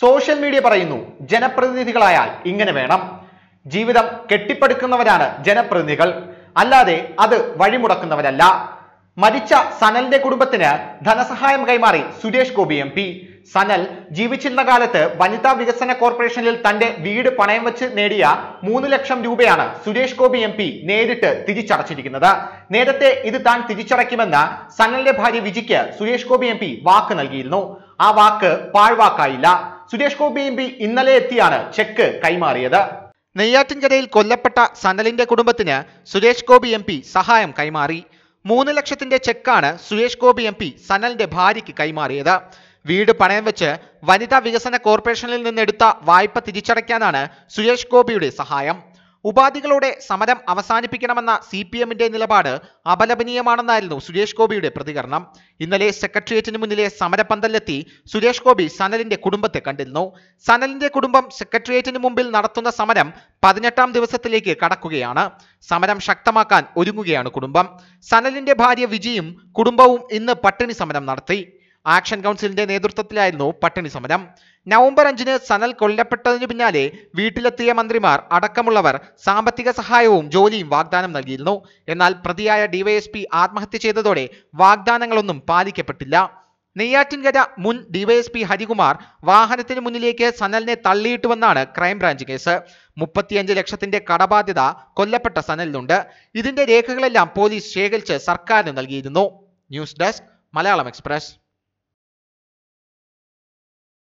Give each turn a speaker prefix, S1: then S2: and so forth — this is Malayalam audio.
S1: സോഷ്യൽ മീഡിയ പറയുന്നു ജനപ്രതിനിധികളായാൽ ഇങ്ങനെ വേണം. ജീവിതം കെട്ടിപ്പടുക്കുന്നവരാണ് ജനപ്രതിനിധികൾ. അല്ലാതെ അത് വഴിമുടക്കുന്നവരല്ല. മരിച്ച സനലിന്റെ കുടുംബത്തിന് ധനസഹായം കൈമാറി സുരേഷ് ഗോപി എം പി. സനൽ ജീവിച്ചിരുന്ന കാലത്ത് വനിതാ വികസന കോർപ്പറേഷനിൽ തന്റെ വീട് പണയം വെച്ച് നേടിയ മൂന്ന് ലക്ഷം രൂപയാണ് സുരേഷ് ഗോപി എം പി നേരിട്ട് തിരിച്ചടച്ചിരിക്കുന്നത്. നേരത്തെ ഇത് താൻ തിരിച്ചടയ്ക്കുമെന്ന് സനലിന്റെ ഭാര്യ വിജിക്ക് സുരേഷ് ഗോപി എം വാക്ക് നൽകിയിരുന്നു. ആ വാക്ക് പാഴ്വാക്കായില്ല. സുരേഷ് ഗോപി എം പി ഇന്നലെ എത്തിയാണ് ചെക്ക് കൈമാറിയത്. നെയ്യാറ്റിൻകരയിൽ കൊല്ലപ്പെട്ട സനലിന്റെ കുടുംബത്തിന് സുരേഷ് ഗോപി എം സഹായം കൈമാറി. മൂന്ന് ലക്ഷത്തിന്റെ ചെക്കാണ് സുരേഷ് ഗോപി എം പി സനലിന്റെ ഭാര്യയ്ക്ക് കൈമാറിയത്. വീട് പണയം വെച്ച് വനിതാ വികസന കോർപ്പറേഷനിൽ നിന്നെടുത്ത വായ്പ തിരിച്ചടയ്ക്കാനാണ് സുരേഷ് ഗോപിയുടെ സഹായം. ഉപാധികളോടെ സമരം അവസാനിപ്പിക്കണമെന്ന സി പി എമ്മിന്റെ നിലപാട് അപലപനീയമാണെന്നായിരുന്നു സുരേഷ് ഗോപിയുടെ പ്രതികരണം. ഇന്നലെ സെക്രട്ടേറിയറ്റിന് മുന്നിലെ സമരപന്തലിലെത്തി സുരേഷ് ഗോപി സനലിന്റെ കുടുംബത്തെ കണ്ടിരുന്നു. സനലിന്റെ കുടുംബം സെക്രട്ടേറിയറ്റിന് മുമ്പിൽ നടത്തുന്ന സമരം പതിനെട്ടാം ദിവസത്തിലേക്ക് കടക്കുകയാണ്. സമരം ശക്തമാക്കാൻ ഒരുങ്ങുകയാണ് കുടുംബം. സനലിന്റെ ഭാര്യ വിജിയും കുടുംബവും ഇന്ന് പട്ടിണി സമരം നടത്തി. ആക്ഷൻ കൗൺസിലിന്റെ നേതൃത്വത്തിലായിരുന്നു പട്ടിണി സമരം. നവംബർ അഞ്ചിന് സനൽ കൊല്ലപ്പെട്ടതിനു പിന്നാലെ വീട്ടിലെത്തിയ മന്ത്രിമാർ അടക്കമുള്ളവർ സാമ്പത്തിക സഹായവും ജോലിയും വാഗ്ദാനം നൽകിയിരുന്നു. എന്നാൽ പ്രതിയായ ഡിവൈഎസ്പി ആത്മഹത്യ ചെയ്തതോടെ വാഗ്ദാനങ്ങളൊന്നും പാലിക്കപ്പെട്ടില്ല. നെയ്യാറ്റിൻകര മുൻ ഡിവൈഎസ്പി ഹരികുമാർ വാഹനത്തിന് മുന്നിലേക്ക് സനലിനെ തള്ളിയിട്ടുവെന്നാണ് ക്രൈംബ്രാഞ്ച് കേസ്. മുപ്പത്തിയഞ്ച് ലക്ഷത്തിന്റെ കടബാധ്യത കൊല്ലപ്പെട്ട സനലിനുണ്ട്. ഇതിന്റെ രേഖകളെല്ലാം പോലീസ് ശേഖരിച്ച് സർക്കാരിന് നൽകിയിരുന്നു. News desk Malayalam express.